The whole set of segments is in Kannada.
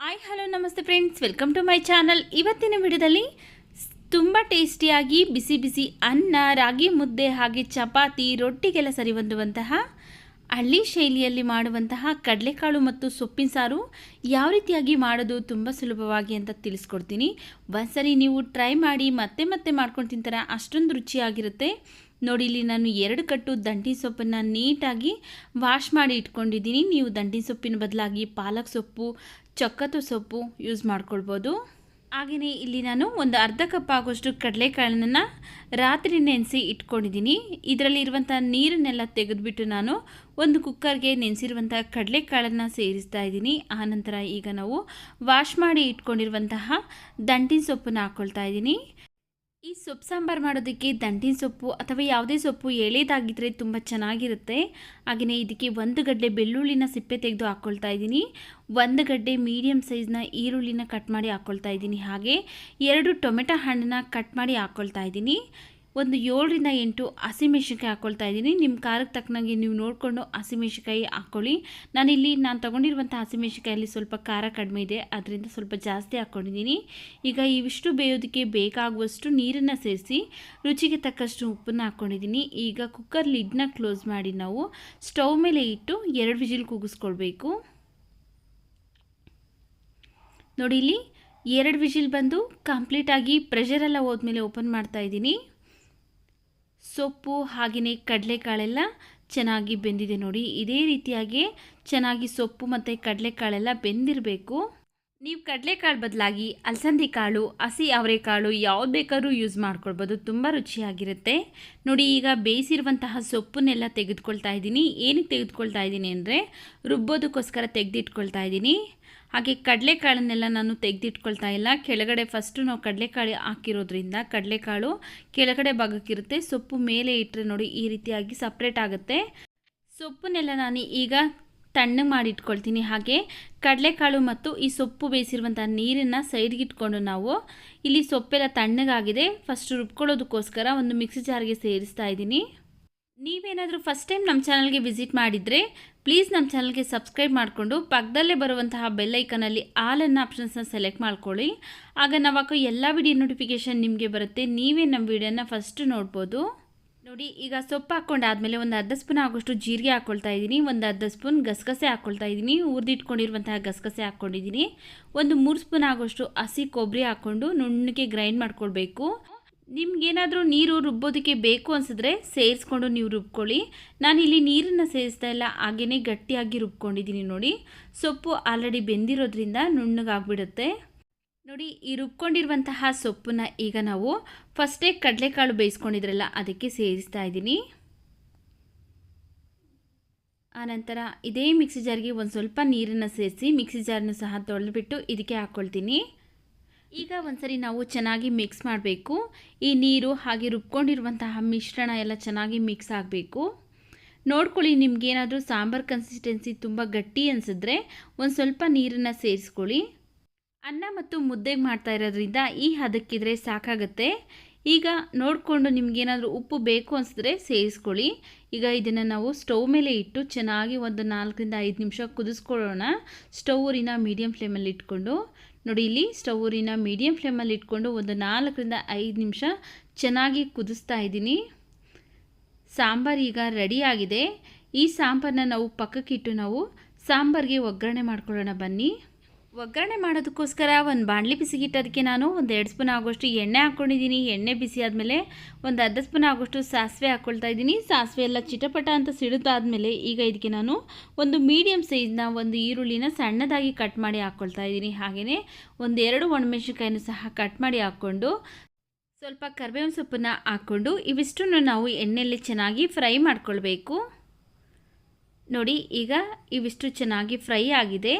ಹಾಯ್ ಹಲೋ ನಮಸ್ತೆ friends welcome to my channel ಇವತ್ತಿನ ವಿಡಿಯೋದಲ್ಲಿ ತುಂಬ ಟೇಸ್ಟಿಯಾಗಿ ಬಿಸಿ ಬಿಸಿ ಅನ್ನ ರಾಗಿ ಮುದ್ದೆ ಹಾಗೆ ಚಪಾತಿ ರೊಟ್ಟಿಗೆಲ್ಲ ಸರಿ ಹೊಂದುವಂತಹ ಹಳ್ಳಿ ಶೈಲಿಯಲ್ಲಿ ಮಾಡುವಂತಹ ಕಡಲೆಕಾಳು ಮತ್ತು ಸೊಪ್ಪಿನ ಸಾರು ಯಾವ ರೀತಿಯಾಗಿ ಮಾಡೋದು ತುಂಬ ಸುಲಭವಾಗಿ ಅಂತ ತಿಳಿಸ್ಕೊಡ್ತೀನಿ. ಒಂದ್ಸರಿ ನೀವು ಟ್ರೈ ಮಾಡಿ ಮತ್ತೆ ಮತ್ತೆ ಮಾಡ್ಕೊಂಡು ತಿಂತಾರೆ, ಅಷ್ಟೊಂದು ರುಚಿಯಾಗಿರುತ್ತೆ. ನೋಡಿ, ಇಲ್ಲಿ ನಾನು ಎರಡು ಕಟ್ಟು ದಂಟಿ ಸೊಪ್ಪನ್ನು ನೀಟಾಗಿ ವಾಶ್ ಮಾಡಿ ಇಟ್ಕೊಂಡಿದ್ದೀನಿ. ನೀವು ದಂಟಿ ಸೊಪ್ಪಿನ ಬದಲಾಗಿ ಪಾಲಕ್ ಸೊಪ್ಪು, ಚಕ್ಕತ್ತು ಸೊಪ್ಪು ಯೂಸ್ ಮಾಡ್ಕೊಳ್ಬೋದು. ಹಾಗೆಯೇ ಇಲ್ಲಿ ನಾನು ಒಂದು ಅರ್ಧ ಕಪ್ ಆಗೋಷ್ಟು ಕಡಲೆಕಾಳನ್ನು ರಾತ್ರಿ ನೆನೆಸಿ ಇಟ್ಕೊಂಡಿದ್ದೀನಿ. ಇದರಲ್ಲಿ ಇರುವಂಥ ನೀರನ್ನೆಲ್ಲ ತೆಗೆದುಬಿಟ್ಟು ನಾನು ಒಂದು ಕುಕ್ಕರ್ಗೆ ನೆನೆಸಿರುವಂಥ ಕಡಲೆಕಾಳನ್ನು ಸೇರಿಸ್ತಾ ಇದ್ದೀನಿ. ಆನಂತರ ಈಗ ನಾವು ವಾಶ್ ಮಾಡಿ ಇಟ್ಕೊಂಡಿರುವಂತಹ ದಂಟಿನ ಸೊಪ್ಪನ್ನು ಹಾಕ್ಕೊಳ್ತಾ ಇದ್ದೀನಿ. ಈ ಸೊಪ್ಪು ಸಾಂಬಾರು ಮಾಡೋದಕ್ಕೆ ದಂಟಿನ ಸೊಪ್ಪು ಅಥವಾ ಯಾವುದೇ ಸೊಪ್ಪು ಎಳೆದಾಗಿದ್ದರೆ ತುಂಬ ಚೆನ್ನಾಗಿರುತ್ತೆ. ಹಾಗೆಯೇ ಇದಕ್ಕೆ ಒಂದು ಗಡ್ಡೆ ಬೆಳ್ಳುಳ್ಳಿನ ಸಿಪ್ಪೆ ತೆಗೆದು ಹಾಕ್ಕೊಳ್ತಾ ಇದ್ದೀನಿ. ಒಂದು ಗಡ್ಡೆ ಮೀಡಿಯಮ್ ಸೈಜ್ನ ಈರುಳ್ಳಿನ ಕಟ್ ಮಾಡಿ ಹಾಕ್ಕೊಳ್ತಾ ಇದ್ದೀನಿ. ಹಾಗೆ ಎರಡು ಟೊಮೆಟೊ ಹಣ್ಣನ್ನ ಕಟ್ ಮಾಡಿ ಹಾಕ್ಕೊಳ್ತಾ ಇದ್ದೀನಿ. ಒಂದು ಏಳರಿಂದ ಎಂಟು ಹಸಿಮೆಣಸಿನ್ಕಾಯಿ ಹಾಕ್ಕೊಳ್ತಾ ಇದ್ದೀನಿ. ನಿಮ್ಮ ಖಾರಕ್ಕೆ ತಕ್ಕನಾಗಿ ನೀವು ನೋಡಿಕೊಂಡು ಹಸಿಮೆಣಸಿನ್ಕಾಯಿ ಹಾಕ್ಕೊಳ್ಳಿ ನಾನಿಲ್ಲಿ ನಾನು ತೊಗೊಂಡಿರುವಂಥ ಹಸಿಮೆಣಸಿನ್ಕಾಯಲ್ಲಿ ಸ್ವಲ್ಪ ಖಾರ ಕಡಿಮೆ ಇದೆ. ಅದರಿಂದ ಸ್ವಲ್ಪ ಜಾಸ್ತಿ ಹಾಕ್ಕೊಂಡಿದ್ದೀನಿ ಈಗ ಇವಿಷ್ಟು ಬೇಯೋದಕ್ಕೆ ಬೇಕಾಗುವಷ್ಟು ನೀರನ್ನು ಸೇರಿಸಿ ರುಚಿಗೆ ತಕ್ಕಷ್ಟು ಉಪ್ಪನ್ನು ಹಾಕ್ಕೊಂಡಿದ್ದೀನಿ ಈಗ ಕುಕ್ಕರ್ ಲಿಡ್ನ ಕ್ಲೋಸ್ ಮಾಡಿ ನಾವು ಸ್ಟವ್ ಮೇಲೆ ಇಟ್ಟು ಎರಡು ವಿಜಿಲ್ ಕೂಗಿಸ್ಕೊಳ್ಬೇಕು. ನೋಡಿ ಇಲ್ಲಿ ಎರಡು ವಿಜಿಲ್ ಬಂದು ಕಂಪ್ಲೀಟಾಗಿ ಪ್ರೆಷರೆಲ್ಲ ಹೋದ್ಮೇಲೆ ಓಪನ್ ಮಾಡ್ತಾ ಇದ್ದೀನಿ. ಸೊಪ್ಪು ಹಾಗೆಯೇ ಕಡಲೆಕಾಳೆಲ್ಲ ಚೆನ್ನಾಗಿ ಬೆಂದಿದೆ ನೋಡಿ. ಇದೇ ರೀತಿಯಾಗಿ ಚೆನ್ನಾಗಿ ಸೊಪ್ಪು ಮತ್ತು ಕಡಲೆಕಾಳೆಲ್ಲ ಬೆಂದಿರಬೇಕು. ನೀವು ಕಡಲೆಕಾಳು ಬದಲಾಗಿ ಅಲಸಂದಿ ಕಾಳು, ಹಸಿ ಅವರೆಕಾಳು ಯಾವ್ದು ಬೇಕಾದ್ರೂ ಯೂಸ್ ಮಾಡ್ಕೊಳ್ಬೋದು. ತುಂಬ ರುಚಿಯಾಗಿರುತ್ತೆ. ನೋಡಿ, ಈಗ ಬೇಯಿಸಿರುವಂತಹ ಸೊಪ್ಪನ್ನೆಲ್ಲ ತೆಗೆದುಕೊಳ್ತಾ ಇದ್ದೀನಿ. ಏನಕ್ಕೆ ತೆಗೆದುಕೊಳ್ತಾ ಇದ್ದೀನಿ ಅಂದರೆ ರುಬ್ಬೋದಕ್ಕೋಸ್ಕರ ತೆಗೆದಿಟ್ಕೊಳ್ತಾ ಇದ್ದೀನಿ. ಹಾಗೆ ಕಡಲೆಕಾಳನ್ನೆಲ್ಲ ನಾನು ತೆಗೆದಿಟ್ಕೊಳ್ತಾ ಇಲ್ಲ. ಕೆಳಗಡೆ ಫಸ್ಟು ನಾವು ಕಡಲೆಕಾಳು ಹಾಕಿರೋದ್ರಿಂದ ಕಡಲೆಕಾಳು ಕೆಳಗಡೆ ಭಾಗಕ್ಕಿರುತ್ತೆ. ಸೊಪ್ಪು ಮೇಲೆ ಇಟ್ಟರೆ ನೋಡಿ ಈ ರೀತಿಯಾಗಿ ಸಪ್ರೇಟ್ ಆಗುತ್ತೆ. ಸೊಪ್ಪನ್ನೆಲ್ಲ ನಾನು ಈಗ ತಣ್ಣಗೆ ಮಾಡಿ ಇಟ್ಕೊಳ್ತೀನಿ ಹಾಗೆ ಕಡಲೆಕಾಳು ಮತ್ತು ಈ ಸೊಪ್ಪು ಬೇಯಿಸಿರುವಂಥ ನೀರನ್ನು ಸೈಡ್ಗೆ ಇಟ್ಕೊಂಡು ನಾವು ಇಲ್ಲಿ ಸೊಪ್ಪೆಲ್ಲ ತಣ್ಣಗಾಗಿದೆ. ಫಸ್ಟ್ ರುಬ್ಕೊಳ್ಳೋದಕ್ಕೋಸ್ಕರ ಒಂದು ಮಿಕ್ಸಿ ಜಾರ್ಗೆ ಸೇರಿಸ್ತಾ ಇದ್ದೀನಿ. ನೀವೇನಾದರೂ ಫಸ್ಟ್ ಟೈಮ್ ನಮ್ಮ ಚಾನಲ್ಗೆ ವಿಸಿಟ್ ಮಾಡಿದರೆ ಪ್ಲೀಸ್ ನಮ್ಮ ಚಾನಲ್ಗೆ ಸಬ್ಸ್ಕ್ರೈಬ್ ಮಾಡಿಕೊಂಡು ಪಕ್ಕದಲ್ಲೇ ಬರುವಂತಹ ಬೆಲ್ಲೈಕನಲ್ಲಿ ಆಲನ್ನ ಆಪ್ಷನ್ಸ್ನ ಸೆಲೆಕ್ಟ್ ಮಾಡ್ಕೊಳ್ಳಿ. ಆಗ ನಾವು ಎಲ್ಲ ವಿಡಿಯೋ ನೋಟಿಫಿಕೇಷನ್ ನಿಮಗೆ ಬರುತ್ತೆ. ನೀವೇ ನಮ್ಮ ವಿಡಿಯೋನ ಫಸ್ಟ್ ನೋಡ್ಬೋದು. ನೋಡಿ, ಈಗ ಸೊಪ್ಪು ಹಾಕ್ಕೊಂಡಾದ್ಮೇಲೆ ಒಂದು ಅರ್ಧ ಸ್ಪೂನ್ ಆಗೋಷ್ಟು ಜೀರಿಗೆ ಹಾಕ್ಕೊಳ್ತಾ ಇದ್ದೀನಿ, ಒಂದು ಅರ್ಧ ಸ್ಪೂನ್ ಗಸಗಸೆ ಹಾಕ್ಕೊಳ್ತಾ ಇದ್ದೀನಿ, ಹುರಿದಿಟ್ಕೊಂಡಿರುವಂತಹ ಗಸಗಸೆ ಹಾಕ್ಕೊಂಡಿದ್ದೀನಿ ಒಂದು ಮೂರು ಸ್ಪೂನ್ ಆಗೋಷ್ಟು ಹಸಿ ಕೊಬ್ಬರಿ ಹಾಕ್ಕೊಂಡು ನುಣ್ಣಗೆ ಗ್ರೈಂಡ್ ಮಾಡ್ಕೊಳ್ಬೇಕು. ನಿಮ್ಗೇನಾದರೂ ನೀರು ರುಬ್ಬೋದಕ್ಕೆ ಬೇಕು ಅನಿಸಿದ್ರೆ ಸೇರಿಸ್ಕೊಂಡು ನೀವು ರುಬ್ಕೊಳ್ಳಿ. ಇಲ್ಲಿ ನೀರನ್ನು ಸೇರಿಸ್ತಾ ಇಲ್ಲ ಹಾಗೆಯೇ ಗಟ್ಟಿಯಾಗಿ ರುಬ್ಕೊಂಡಿದ್ದೀನಿ ನೋಡಿ. ಸೊಪ್ಪು ಆಲ್ರೆಡಿ ಬೆಂದಿರೋದ್ರಿಂದ ನುಣ್ಣಗಾಗ್ಬಿಡುತ್ತೆ. ನೋಡಿ, ಈ ರುಬ್ಕೊಂಡಿರುವಂತಹ ಸೊಪ್ಪನ್ನ ಈಗ ನಾವು ಫಸ್ಟೇ ಕಡಲೆಕಾಳು ಬೇಯಿಸ್ಕೊಂಡಿದ್ರಲ್ಲ, ಅದಕ್ಕೆ ಸೇರಿಸ್ತಾ ಇದ್ದೀನಿ. ಆನಂತರ ಇದೇ ಮಿಕ್ಸಿ ಜಾರ್ಗೆ ಒಂದು ಸ್ವಲ್ಪ ನೀರನ್ನು ಸೇರಿಸಿ, ಮಿಕ್ಸಿ ಜಾರನ್ನು ಸಹ ತೊಳೆದುಬಿಟ್ಟು ಇದಕ್ಕೆ ಹಾಕ್ಕೊಳ್ತೀನಿ ಈಗ ಒಂದ್ಸರಿ ನಾವು ಚೆನ್ನಾಗಿ ಮಿಕ್ಸ್ ಮಾಡಬೇಕು. ಈ ನೀರು ಹಾಗೆ ರುಬ್ಕೊಂಡಿರುವಂತಹ ಮಿಶ್ರಣ ಎಲ್ಲ ಚೆನ್ನಾಗಿ ಮಿಕ್ಸ್ ಆಗಬೇಕು. ನೋಡ್ಕೊಳ್ಳಿ, ನಿಮ್ಗೇನಾದರೂ ಸಾಂಬಾರು ಕನ್ಸಿಸ್ಟೆನ್ಸಿ ತುಂಬ ಗಟ್ಟಿ ಅನಿಸಿದ್ರೆ ಒಂದು ಸ್ವಲ್ಪ ನೀರನ್ನು ಸೇರಿಸ್ಕೊಳ್ಳಿ. ಅನ್ನ ಮತ್ತು ಮುದ್ದೆಗೆ ಮಾಡ್ತಾ ಇರೋದ್ರಿಂದ ಈ ಹದಕ್ಕಿದ್ರೆ ಸಾಕಾಗುತ್ತೆ. ಈಗ ನೋಡಿಕೊಂಡು ನಿಮಗೇನಾದರೂ ಉಪ್ಪು ಬೇಕು ಅನಿಸಿದ್ರೆ ಸೇರಿಸ್ಕೊಳ್ಳಿ. ಈಗ ಇದನ್ನು ನಾವು ಸ್ಟವ್ ಮೇಲೆ ಇಟ್ಟು ಚೆನ್ನಾಗಿ ಒಂದು ನಾಲ್ಕರಿಂದ ಐದು ನಿಮಿಷ ಕುದಿಸ್ಕೊಳ್ಳೋಣ. ಸ್ಟವ್ ಮೀಡಿಯಂ ಮೀಡಿಯಮ್ ಫ್ಲೇಮಲ್ಲಿ ಇಟ್ಕೊಂಡು. ನೋಡಿ, ಇಲ್ಲಿ ಸ್ಟವ್ ಮೀಡಿಯಂ ಫ್ಲೇಮಲ್ಲಿ ಇಟ್ಕೊಂಡು ಒಂದು ನಾಲ್ಕರಿಂದ ಐದು ನಿಮಿಷ ಚೆನ್ನಾಗಿ ಕುದಿಸ್ತಾ ಇದ್ದೀನಿ. ಸಾಂಬಾರು ಈಗ ರೆಡಿಯಾಗಿದೆ ಈ ಸಾಂಬಾರನ್ನ ನಾವು ಪಕ್ಕಕ್ಕಿಟ್ಟು ನಾವು ಸಾಂಬಾರಿಗೆ ಒಗ್ಗರಣೆ ಮಾಡ್ಕೊಳ್ಳೋಣ ಬನ್ನಿ. ಒಗ್ಗರಣೆ ಮಾಡೋದಕ್ಕೋಸ್ಕರ ಒಂದು ಬಾಣಲಿ ಬಿಸಿಗಿಟ್ಟೋದಕ್ಕೆ ನಾನು ಒಂದು ಎರಡು ಸ್ಪೂನ್ ಆಗೋಷ್ಟು ಎಣ್ಣೆ ಹಾಕ್ಕೊಂಡಿದ್ದೀನಿ ಎಣ್ಣೆ ಬಿಸಿ ಆದಮೇಲೆ ಒಂದು ಅರ್ಧ ಸ್ಪೂನ್ ಆಗೋಷ್ಟು ಸಾಸಿವೆ ಹಾಕ್ಕೊಳ್ತಾ ಇದ್ದೀನಿ. ಸಾಸಿವೆ ಎಲ್ಲ ಚಿಟಪಟ ಅಂತ ಸಿಡುತ್ತಾದಮೇಲೆ ಈಗ ಇದಕ್ಕೆ ನಾನು ಒಂದು ಮೀಡಿಯಮ್ ಸೈಜ್ನ ಒಂದು ಈರುಳ್ಳಿನ ಸಣ್ಣದಾಗಿ ಕಟ್ ಮಾಡಿ ಹಾಕ್ಕೊಳ್ತಾ ಇದ್ದೀನಿ. ಹಾಗೆಯೇ ಒಂದು ಎರಡು ಸಹ ಕಟ್ ಮಾಡಿ ಹಾಕ್ಕೊಂಡು ಸ್ವಲ್ಪ ಕರಿಬೇವಿನ ಸೊಪ್ಪನ್ನು ಹಾಕ್ಕೊಂಡು ಇವಿಷ್ಟನ್ನು ನಾವು ಎಣ್ಣೆಯಲ್ಲಿ ಚೆನ್ನಾಗಿ ಫ್ರೈ ಮಾಡ್ಕೊಳ್ಬೇಕು. ನೋಡಿ, ಈಗ ಇವಿಷ್ಟು ಚೆನ್ನಾಗಿ ಫ್ರೈ ಆಗಿದೆ.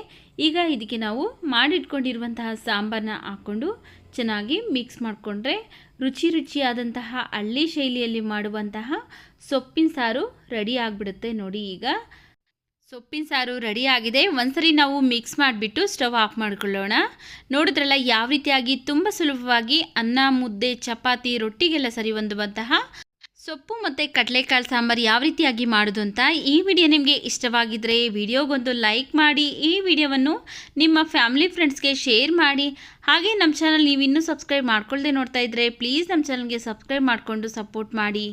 ಈಗ ಇದಕ್ಕೆ ನಾವು ಮಾಡಿಟ್ಕೊಂಡಿರುವಂತಹ ಸಾಂಬಾರನ್ನ ಹಾಕ್ಕೊಂಡು ಚೆನ್ನಾಗಿ ಮಿಕ್ಸ್ ಮಾಡಿಕೊಂಡ್ರೆ ರುಚಿ ರುಚಿಯಾದಂತಹ ಹಳ್ಳಿ ಶೈಲಿಯಲ್ಲಿ ಮಾಡುವಂತಹ ಸೊಪ್ಪಿನ ಸಾರು ರೆಡಿ ಆಗಿಬಿಡುತ್ತೆ ನೋಡಿ ಈಗ. ಸೊಪ್ಪಿನ ಸಾರು ರೆಡಿ ಆಗಿದೆ. ಒಂದ್ಸರಿ ನಾವು ಮಿಕ್ಸ್ ಮಾಡಿಬಿಟ್ಟು ಸ್ಟವ್ ಆಫ್ ಮಾಡ್ಕೊಳ್ಳೋಣ. ನೋಡಿದ್ರಲ್ಲ, ಯಾವ ರೀತಿಯಾಗಿ ತುಂಬ ಸುಲಭವಾಗಿ ಅನ್ನ, ಮುದ್ದೆ, ಚಪಾತಿ, ರೊಟ್ಟಿಗೆಲ್ಲ ಸರಿ ಹೊಂದುವಂತಹ ಸೊಪ್ಪು ಮತ್ತು ಕಡಲೆಕಾಳು ಸಾಂಬಾರು ಯಾವ ರೀತಿಯಾಗಿ ಮಾಡೋದು ಅಂತ ಈ ವಿಡಿಯೋ ನಿಮಗೆ ಇಷ್ಟವಾಗಿದ್ದರೆ ವಿಡಿಯೋಗೊಂದು ಲೈಕ್ ಮಾಡಿ, ಈ ವಿಡಿಯೋವನ್ನು ನಿಮ್ಮ ಫ್ಯಾಮಿಲಿ ಫ್ರೆಂಡ್ಸ್ಗೆ ಶೇರ್ ಮಾಡಿ. ಹಾಗೆ ನಮ್ಮ ಚಾನಲ್ ನೀವು ಇನ್ನೂ ಸಬ್ಸ್ಕ್ರೈಬ್ ಮಾಡ್ಕೊಳ್ಳದೆ ನೋಡ್ತಾ ಇದ್ದರೆ ಪ್ಲೀಸ್ ನಮ್ಮ ಚಾನಲ್ಗೆ ಸಬ್ಸ್ಕ್ರೈಬ್ ಮಾಡಿಕೊಂಡು ಸಪೋರ್ಟ್ ಮಾಡಿ.